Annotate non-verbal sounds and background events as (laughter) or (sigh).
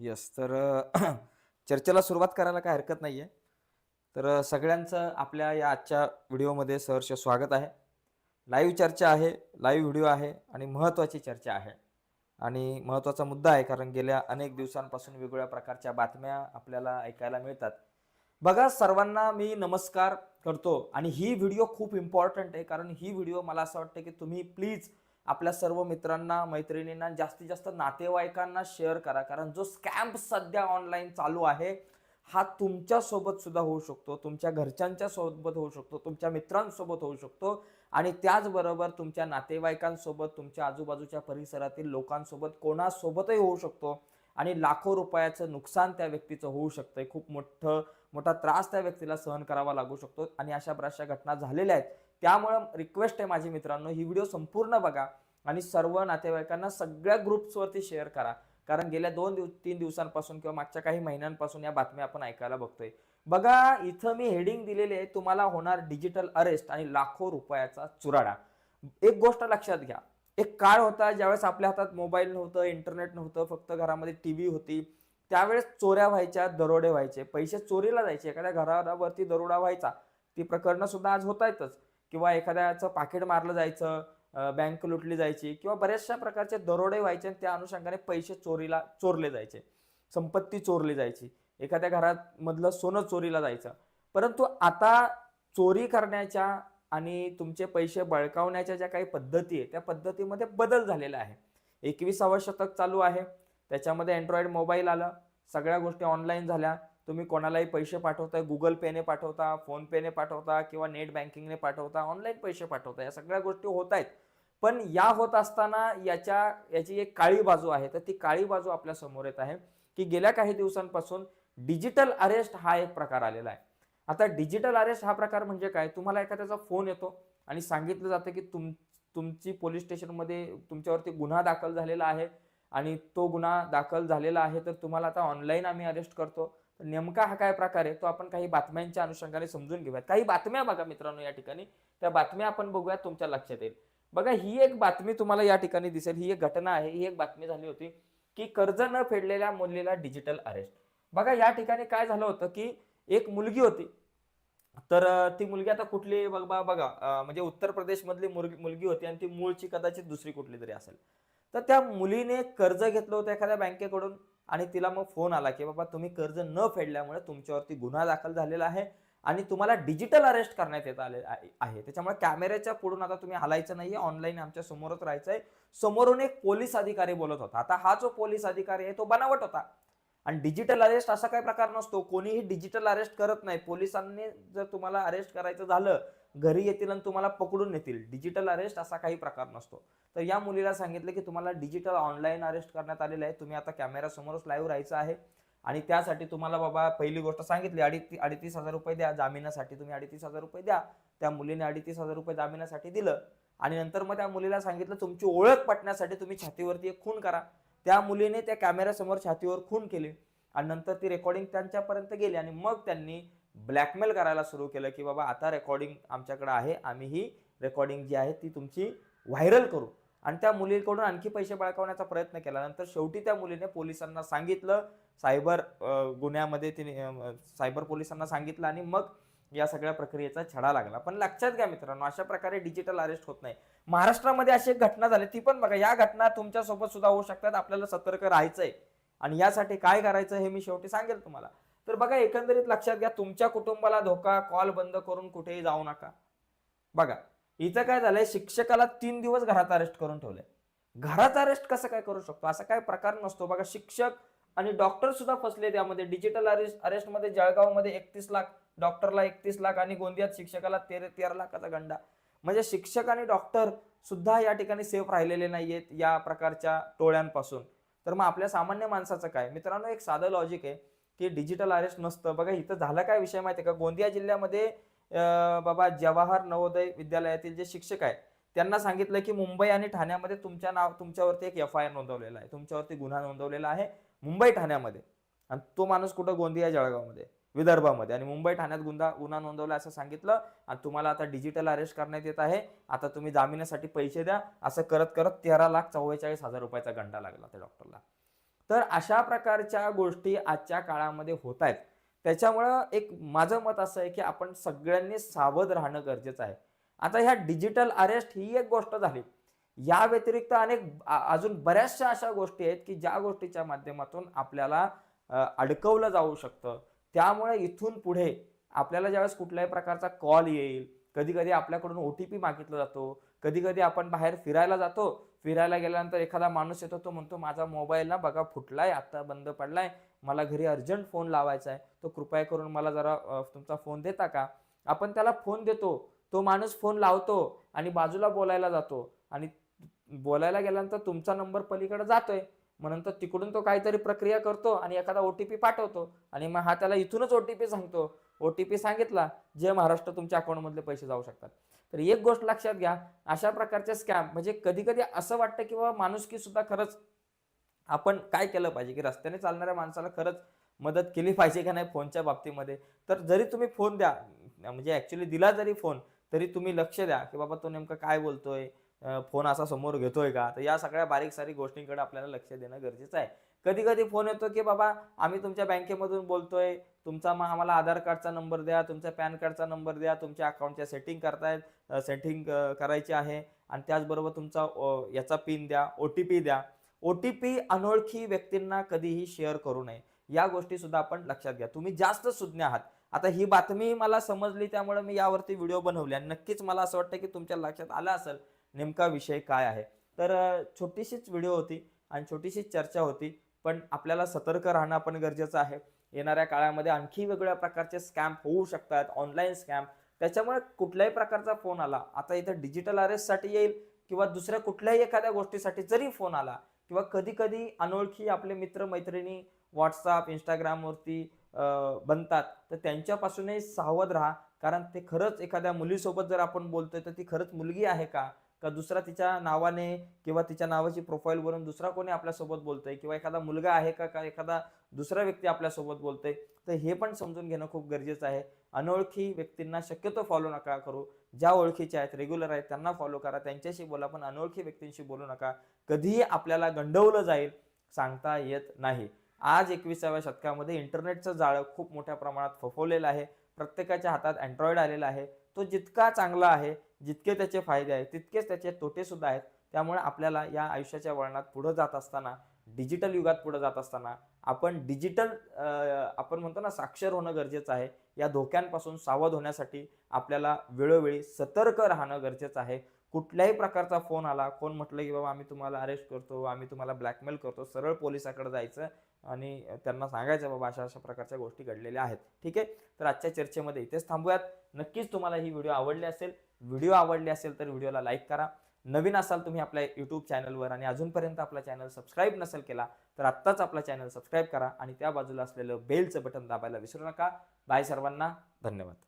Yes तर (clears throat) चर्चेला सुरुवात करायला काय हरकत नाही आहे तर सगळ्यांचं आपल्या या आजच्या व्हिडिओमध्ये सहर्ष स्वागत आहे. लाईव्ह चर्चा आहे लाईव्ह व्हिडिओ आहे आणि महत्त्वाची चर्चा आहे. आणि महत्त्वाचा मुद्दा आहे कारण गेल्या अनेक दिवसांपासून वेगवेगळ्या प्रकारच्या बातम्या आपल्याला ऐकायला मिळतात. बघा सर्वांना मी नमस्कार करतो आणि ही व्हिडिओ खूप इम्पॉर्टंट आहे कारण ही व्हिडिओ मला असं वाटतं की तुम्ही प्लीज आपल्या सर्व मित्रांना मैत्रिणींना जास्तीत जास्त नातेवाईकांना शेअर करा. कारण जो स्कॅम्प सध्या ऑनलाईन चालू आहे हा तुमच्यासोबत सुद्धा होऊ शकतो. तुमच्या घरच्यांच्या सोबत होऊ शकतो. तुमच्या मित्रांसोबत होऊ शकतो. आणि त्याचबरोबर तुमच्या नातेवाईकांसोबत तुमच्या आजूबाजूच्या परिसरातील लोकांसोबत कोणासोबतही होऊ शकतो. आणि लाखो रुपयाचं नुकसान त्या व्यक्तीचं होऊ शकतं खूप मोठं मोठा त्रास त्या व्यक्तीला सहन करावा लागू शकतो. आणि अशा बऱ्याचशा घटना झालेल्या आहेत. त्यामुळं रिक्वेस्ट आहे माझी मित्रांनो ही व्हिडिओ संपूर्ण बघा आणि सर्व नातेवाईकांना सगळ्या ग्रुप्सवरती शेअर करा. कारण गेल्या दोन दिवस तीन दिवसांपासून किंवा मागच्या काही महिन्यांपासून या बातम्या आपण ऐकायला बघतोय. बघा इथं मी हेडिंग दिलेले आहे तुम्हाला होणार डिजिटल अरेस्ट आणि लाखो रुपयाचा चुराडा. एक गोष्ट लक्षात घ्या. एक काळ होता ज्यावेळेस आपल्या हातात मोबाईल नव्हतं इंटरनेट नव्हतं फक्त घरामध्ये टी व्ही होती त्यावेळेस चोऱ्या व्हायच्या दरोडे व्हायचे. पैसे चोरीला जायचे एखाद्या घरावरती दरोडा व्हायचा. ती प्रकरणं सुद्धा आज होत आहेतच किंवा एखाद्याचं पाकिट मारलं जायचं बँक लुटली जायची किंवा बऱ्याचशा प्रकारचे दरोडे व्हायचे आणि त्या अनुषंगाने पैसे चोरीला चोरले जायचे. संपत्ती चोरली जायची. एखाद्या घरात मधलं सोनं चोरीला जायचं. परंतु आता चोरी करण्याच्या आणि तुमचे पैसे बळकावण्याच्या ज्या काही पद्धती आहे त्या पद्धतीमध्ये बदल झालेला आहे. एकविसावं शतक चालू आहे. त्याच्यामध्ये अँड्रॉइड मोबाईल आलं. सगळ्या गोष्टी ऑनलाईन झाल्या. तुम्ही कोणालाही पैसे पाठवताय गुगल पेने पाठवता फोनपेने पाठवता किंवा नेट बँकिंगने पाठवता ऑनलाईन पैसे पाठवता या सगळ्या गोष्टी होत आहेत. पण या होत असताना याच्या याची एक काळी बाजू आहे. तर ती काळी बाजू आपल्यासमोर येत आहे की गेल्या काही दिवसांपासून डिजिटल अरेस्ट हा एक प्रकार आलेला आहे. आता डिजिटल अरेस्ट हा प्रकार म्हणजे काय? तुम्हाला एखाद्याचा फोन येतो आणि सांगितलं जातं की तुम तुमची पोलीस स्टेशनमध्ये तुमच्यावरती गुन्हा दाखल झालेला आहे आणि तो गुन्हा दाखल झालेला आहे तर तुम्हाला आता ऑनलाईन आम्ही अरेस्ट करतो. तर नेमका हा काय प्रकार आहे तो आपण काही बातम्यांच्या अनुषंगाने समजून घेऊयात. काही बातम्या बघा मित्रांनो या ठिकाणी. त्या बातम्या आपण बघूयात तुमच्या लक्षात येईल. बघा ही एक बातमी तुम्हाला या ठिकाणी दिसेल. ही एक घटना आहे. ही एक बातमी झाली होती की कर्ज न फेडलेल्या मुलीला डिजिटल अरेस्ट. बघा या ठिकाणी काय झालं होतं की एक मुलगी होती. तर ती मुलगी आता कुठली बघा बघा म्हणजे उत्तर प्रदेश मधली मुलगी मुलगी होती आणि ती मूळची कदाचित दुसरी कुठली तरी असेल. तर त्या मुलीने कर्ज घेतलं होतं एखाद्या बँकेकडून. आणि तिला मग फोन आला की बाबा तुम्ही कर्ज न फेडल्यामुळे तुमच्यावरती गुन्हा दाखल झालेला आहे आणि तुम्हाला डिजिटल अरेस्ट करण्यात येत आले आहे त्याच्यामुळे कॅमेऱ्याच्या पुढून आता तुम्ही हलायचं नाहीये ऑनलाईन आमच्या समोरच राहायचंय. समोरून एक पोलीस अधिकारी बोलत होता. आता हा जो पोलीस अधिकारी आहे तो बनावट होता. आणि डिजिटल अरेस्ट असा काही प्रकार नसतो. कोणीही डिजिटल अरेस्ट करत नाही. पोलिसांनी जर तुम्हाला अरेस्ट करायचं झालं घरी येतील आणि तुम्हाला पकडून नेतील. डिजिटल अरेस्ट असा काही प्रकार नसतो. तर या मुलीला सांगितलं की तुम्हाला डिजिटल ऑनलाईन अरेस्ट करण्यात आलेलं आहे. तुम्ही आता कॅमेऱ्यासमोरच लाईव्ह राहायचं आहे. आणि त्यासाठी तुम्हाला बाबा पहिली गोष्ट सांगितली अडीती अडीतीस हजार रुपये द्या. जामिनासाठी तुम्ही अडीतीस हजार रुपये द्या. त्या मुलीने अडीतीस हजार रुपये जामिनासाठी दिलं. आणि नंतर मग त्या मुलीला सांगितलं तुमची ओळख पटण्यासाठी तुम्ही छातीवरती एक खून करा. त्या मुलीने त्या कॅमेऱ्यासमोर छातीवर खून केली. आणि नंतर ती रेकॉर्डिंग त्यांच्यापर्यंत गेली आणि मग त्यांनी ब्लॅकमेल करायला सुरू केलं की बाबा आता रेकॉर्डिंग आमच्याकडे आहे आम्ही ही रेकॉर्डिंग जी आहे ती तुमची व्हायरल करू. आणि त्या मुलीकडून आणखी पैसे बळकावण्याचा प्रयत्न केला. नंतर शेवटी त्या मुलीने पोलिसांना सांगितलं सायबर गुन्ह्यामध्ये तिने सायबर पोलिसांना सांगितलं आणि मग या सगळ्या प्रक्रियेचा छडा लागला. पण लक्षात घ्या मित्रांनो अशा प्रकारे डिजिटल अरेस्ट होत नाही. महाराष्ट्रामध्ये अशी एक घटना झाली ती पण बघा या घटना तुमच्यासोबत सुद्धा होऊ शकतात. आपल्याला सतर्क राहायचंय. आणि यासाठी काय करायचं हे मी शेवटी सांगेल तुम्हाला. तर बघा एकंदरीत लक्षात घ्या तुमच्या कुटुंबाला धोका कॉल बंद करून कुठेही जाऊ नका. बघा इथं काय झालंय शिक्षकाला तीन दिवस घरात अरेस्ट करून ठेवलंय. घरात अरेस्ट कसं काय करू शकतो? असा काय प्रकार नसतो. बघा शिक्षक आणि डॉक्टर सुद्धा फसले त्यामध्ये डिजिटल अरेस्ट अरेस्टमध्ये जळगावमध्ये एकतीस लाख डॉक्टरला एकतीस लाख आणि गोंदियात शिक्षकाला तेरा तेरा लाखाचा गंडा. म्हणजे शिक्षक आणि डॉक्टर सुद्धा या ठिकाणी सेफ राहिलेले नाहीयेत या प्रकारच्या टोळ्यांपासून. तर मग आपल्या सामान्य माणसाचं काय? मित्रांनो एक साधं लॉजिक आहे. ते डिजिटल अरेस्ट नसतं. बघा इथं झालं काय विषय माहिती आहे का? गोंदिया जिल्ह्यामध्ये बाबा जवाहर नवोदय विद्यालयातील जे शिक्षक आहे त्यांना सांगितलं की मुंबई आणि ठाण्यामध्ये तुमच्या नाव तुमच्यावरती एक एफ आय आर नोंदवलेला आहे. तुमच्यावरती गुन्हा नोंदवलेला आहे मुंबई ठाण्यामध्ये. आणि तो माणूस कुठं? गोंदिया जळगावमध्ये विदर्भामध्ये. आणि मुंबई ठाण्यात गुन्हा गुन्हा नोंदवला असं सांगितलं आणि तुम्हाला आता डिजिटल अरेस्ट करण्यात येत आहे. आता तुम्ही जामिनासाठी पैसे द्या. असं करत करत तेरा लाख चव्वेचाळीस हजार रुपयाचा गंडा लागला त्या डॉक्टरला तर अशा प्रकारच्या गोष्टी आजच्या काळामध्ये होत आहेत. त्याच्यामुळं एक माझं मत असं आहे की आपण सगळ्यांनी सावध राहणं गरजेचं आहे. आता ह्या डिजिटल अरेस्ट ही एक गोष्ट झाली. या व्यतिरिक्त अनेक अजून बऱ्याचशा अशा गोष्टी आहेत की ज्या गोष्टीच्या माध्यमातून आपल्याला अडकवलं जाऊ शकतं. त्यामुळे इथून पुढे आपल्याला ज्यावेळेस कुठल्याही प्रकारचा कॉल येईल कधी कधी आपल्याकडून ओ टी पी मागितला जातो कधी कधी आपण बाहेर फिरायला जातो फिरायला गेल्यानंतर एखादा माणूस येतो तो म्हणतो माझा मोबाईल ना बघा फुटलाय आता बंद पडलाय मला घरी अर्जंट फोन लावायचा आहे. तो कृपया करून मला जरा तुमचा फोन देता का? आपण त्याला फोन देतो. तो माणूस फोन लावतो आणि बाजूला बोलायला जातो. आणि बोलायला गेल्यानंतर तुमचा नंबर पलीकडे जातोय. मग नंतर तिकडून तो काहीतरी प्रक्रिया करतो आणि एखादा ओ टी पी पाठवतो. आणि मग हा त्याला इथूनच ओ टी पी सांगतो. ओ टी पी सांगितला जे महाराष्ट्र तुमच्या अकाउंटमधले पैसे जाऊ शकतात. तर एक गोष्ट लक्षात घ्या अशा प्रकारचे स्कॅम म्हणजे कधी कधी असं वाटतं की बाबा माणुसकी सुद्धा खरंच आपण काय केलं पाहिजे की रस्त्याने चालणाऱ्या माणसाला खरंच मदत केली पाहिजे का नाही फोनच्या बाबतीमध्ये? तर जरी तुम्ही फोन द्या म्हणजे ऍक्च्युली दिला जरी फोन तरी तुम्ही लक्ष द्या की बाबा तो नेमका काय बोलतोय फोन असा समोर घेतोय का? तर या सगळ्या बारीक सारी गोष्टींकडे आपल्याला लक्ष देणं गरजेचं आहे. कधी कधी फोन येतो की बाबा आम्ही तुमच्या बँकेमधून बोलतोय. तुमचा मग आम्हाला आधार कार्डचा नंबर द्या तुमच्या पॅन कार्डचा नंबर द्या तुमच्या अकाउंटच्या सेटिंग करतायत सेटिंग करायची आहे. आणि त्याचबरोबर तुमचा याचा पिन द्या ओ टी पी द्या. ओ टी पी अनोळखी व्यक्तींना कधीही शेअर करू नये. या गोष्टी सुद्धा आपण लक्षात घ्या. तुम्ही जास्त सुज्ञ आहात. आता ही बातमी मला समजली त्यामुळे मी यावरती व्हिडिओ बनवली. आणि नक्कीच मला असं वाटतं की तुमच्या लक्षात आलं असेल नेमका विषय काय आहे. तर छोटीशीच व्हिडिओ होती आणि छोटीशीच चर्चा होती. पण आपल्याला सतर्क राहणं पण गरजेचं आहे. येणाऱ्या काळामध्ये आणखी वेगवेगळ्या प्रकारचे स्कॅम होऊ शकतात ऑनलाईन स्कॅम. त्याच्यामुळे कुठल्याही प्रकारचा फोन आला आता इथं डिजिटल अरेस्टसाठी येईल किंवा दुसऱ्या कुठल्याही एखाद्या गोष्टीसाठी जरी फोन आला किंवा कधी कधी अनोळखी आपले मित्र मैत्रिणी व्हॉट्सअप इंस्टाग्रामवरती बनतात तर त्यांच्यापासूनही सावध राहा. कारण ते खरंच एखाद्या मुलीसोबत जर आपण बोलतोय तर ती खरंच मुलगी आहे का? का दुसरा तिच्या नावाने किंवा तिच्या नावाची प्रोफाईल बनवून दुसरा कोणी आपल्यासोबत बोलतोय? किंवा एखादा मुलगा आहे का? का एखादा दुसरा व्यक्ती आपल्यासोबत बोलतोय? तर हे पण समजून घेणं खूप गरजेचं आहे. अनोळखी व्यक्तींना शक्यतो फॉलो नका करू. ज्या ओळखीच्या आहेत रेग्युलर आहेत त्यांना फॉलो करा. त्यांच्याशी बोला पण अनोळखी व्यक्तींशी बोलू नका. कधीही आपल्याला गंडवलं जाईल सांगता येत नाही. आज एकविसाव्या शतकामध्ये इंटरनेटचं जाळं खूप मोठ्या प्रमाणात फफवलेलं आहे. प्रत्येकाच्या हातात अँड्रॉइड आलेला आहे. तो जितका चांगला आहे जितके त्याचे फायदे आहेत तितकेच त्याचे तोटे सुद्धा आहेत. त्यामुळे आपल्याला या आयुष्याच्या वळणात पुढं जात असताना डिजिटल युगात पुढे जात असताना आपण डिजिटल आपण म्हणतो ना साक्षर होणं गरजेचं आहे. या धोक्यांपासून सावध होण्यासाठी आपल्याला वेळोवेळी सतर्क राहणं गरजेचं आहे. कुठल्याही प्रकारचा फोन आला कोण म्हटलं की बाबा आम्ही तुम्हाला अरेस्ट करतो आम्ही तुम्हाला ब्लॅकमेल करतो सरळ पोलिसाकडे जायचं आणि त्यांना सांगायचं बाबा अशा अशा प्रकारच्या गोष्टी घडलेल्या आहेत. ठीक आहे? तर आजच्या चर्चेमध्ये इथेच थांबूयात. नक्कीच तुम्हाला ही व्हिडिओ आवडली असेल व्हिडिओ आवडली असेल तर व्हिडिओला लाईक करा. नवीन असाल तुम्ही आपल्या यूट्यूब चॅनलवर आणि अजूनपर्यंत आपला चॅनल सबस्क्राईब नसेल केला तर आत्ताच आपला चॅनल सबस्क्राईब करा आणि त्या बाजूला असलेलं बेलचं बटन दाबायला विसरू नका. बाय सर्वांना. धन्यवाद.